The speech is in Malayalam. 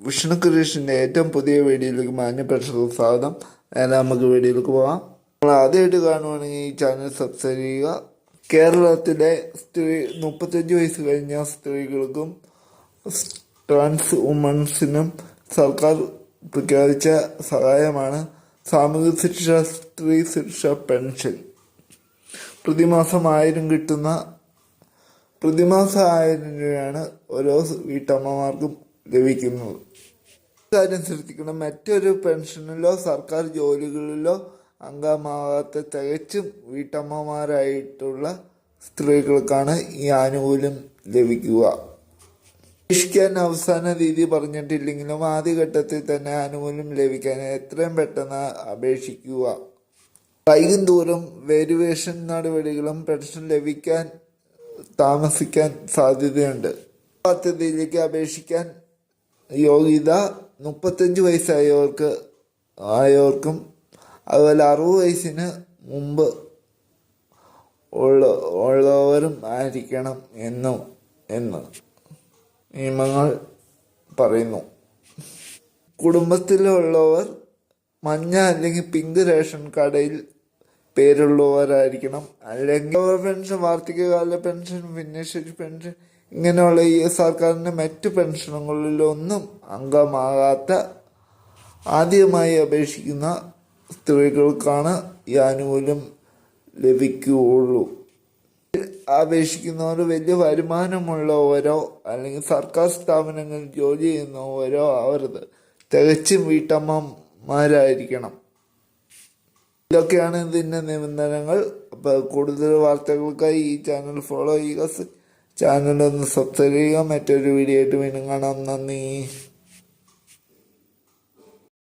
വിഷ്ണു കൃഷ്ണന്റെ ഏറ്റവും പുതിയ വീഡിയോയിലേക്ക് മാന്യ മാന്യപ്രേക്ഷകർക്ക് സ്വാഗതം. നേരെ നമുക്ക് വീഡിയോയിലേക്ക് പോകാം. നമ്മൾ ആദ്യമായിട്ട് കാണുവാണെങ്കിൽ ഈ ചാനൽ സബ്സ്ക്രൈബ് ചെയ്യുക. കേരളത്തിലെ സ്ത്രീ മുപ്പത്തഞ്ച് വയസ്സ് കഴിഞ്ഞ സ്ത്രീകൾക്കും ട്രാൻസ് വുമൺസിനും സർക്കാർ പ്രഖ്യാപിച്ച സഹായമാണ് സാമൂഹിക ശിക്ഷ സ്ത്രീ ശിക്ഷ പെൻഷൻ. പ്രതിമാസം ആയിരം കിട്ടുന്ന പ്രതിമാസം ആയിരം രൂപയാണ് ഓരോ വീട്ടമ്മമാർക്കും ലഭിക്കുന്നത് കാര്യം ശ്രദ്ധിക്കണം. മറ്റൊരു പെൻഷനിലോ സർക്കാർ ജോലികളിലോ അംഗമാകാത്ത തികച്ചും വീട്ടമ്മമാരായിട്ടുള്ള സ്ത്രീകൾക്കാണ് ഈ ആനുകൂല്യം ലഭിക്കുക. അപേക്ഷിക്കാൻ അവസാന തീയതി പറഞ്ഞിട്ടില്ലെങ്കിലും ആദ്യഘട്ടത്തിൽ തന്നെ ആനുകൂല്യം ലഭിക്കാൻ എത്രയും പെട്ടെന്ന് അപേക്ഷിക്കുക. വൈകും ദൂരം വേരിവേഷൻ നടപടികളും പെൻഷൻ ലഭിക്കാൻ താമസിക്കാൻ സാധ്യതയുണ്ട്. പദ്ധതിയിലേക്ക് അപേക്ഷിക്കാൻ യോഗ്യത മുപ്പത്തഞ്ച് വയസ്സായവർക്ക് ആയവർക്കും അതുപോലെ അറുപത് വയസ്സിന് മുമ്പ് ഉള്ള ഉള്ളവരും ആയിരിക്കണം എന്നും എന്ന് നിയമങ്ങൾ പറയുന്നു. കുടുംബത്തിലുള്ളവർ മഞ്ഞ അല്ലെങ്കിൽ പിങ്ക് റേഷൻ കടയിൽ പേരുള്ളവരായിരിക്കണം. അല്ലെങ്കിൽ പെൻഷൻ വാർദ്ധക്യകാല പെൻഷൻ ഭിന്നശേഷി പെൻഷൻ ഇങ്ങനെയുള്ള ഇ എസ് ആർക്കാരന്റെ മറ്റു പെൻഷനുകളിലൊന്നും അംഗമാകാത്ത ആദ്യമായി അപേക്ഷിക്കുന്ന സ്ത്രീകൾക്കാണ് ഈ ആനുകൂല്യം ലഭിക്കുകയുള്ളൂ. അപേക്ഷിക്കുന്നവർ വലിയ വരുമാനമുള്ളവരോ അല്ലെങ്കിൽ സർക്കാർ സ്ഥാപനങ്ങളിൽ ജോലി ചെയ്യുന്നവരോ ആവരുത് തികച്ചും വീട്ടമ്മമാരായിരിക്കണം. ഇതൊക്കെയാണ് ഇതിന്റെ നിബന്ധനകൾ. അപ്പോൾ കൂടുതൽ വാർത്തകൾക്കായി ഈ ചാനൽ ഫോളോ ചെയ്യുക. ചാനൽ ഒന്ന് സബ്സ്ക്രൈബ് ചെയ്യുക മറ്റൊരു വീഡിയോ ആയിട്ട് വീണ്ടും കാണാം. നന്ദി.